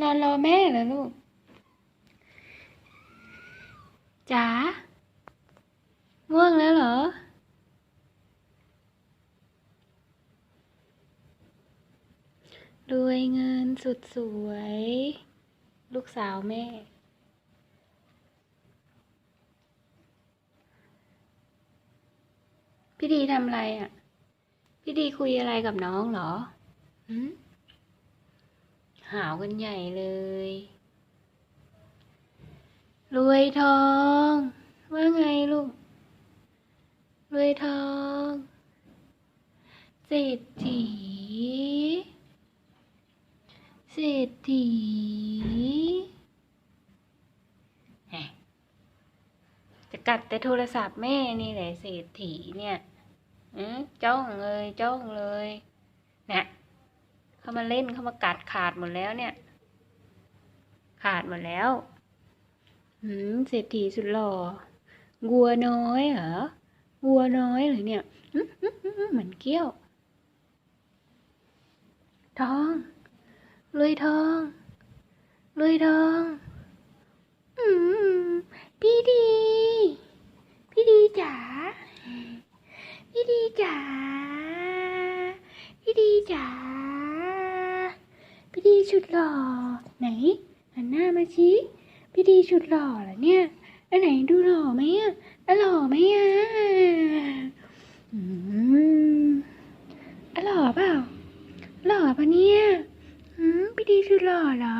นอนรอแม่เหรอลูกจ๋าง่วงแล้วเหรอ รวยเงินสุดสวย ลูกสาวแม่ พี่ดีทำอะไรอะ พี่ดีคุยอะไรกับน้องเหรอหืม หาวกันใหญ่เลย รวยทอง ว่าไงลูก รวยทองเศรษฐีเศรษฐีจะกัดแต่โทรศัพท์แม่นี่แหละเศรษฐีเนี่ยจ้องเลยจ้องเลย เข้ามาเล่นเข้ามากัดขาดหมดแล้วเนี่ย ขาดหมดแล้วหืมเศรษฐีสุดหล่อวัวน้อยเหรอวัวน้อยเหรอเนี่ยเหมือนเกี้ยว ทองรวยทองรวยทองอืมพี่ดี พี่ดีจ๋าพี่ดีจ๋าพี่ดีจ๋า พี่ดีชุดหล่อไหนหันหน้ามาชี้พี่ดีชุดหล่อเหรอเนี่ยอันไหนดูหล่อไหมอะอันหล่อไหมอะอืมอันหล่อเปล่าหล่อปะเนี่ยอืมพี่ดีชุดหล่อเหรอ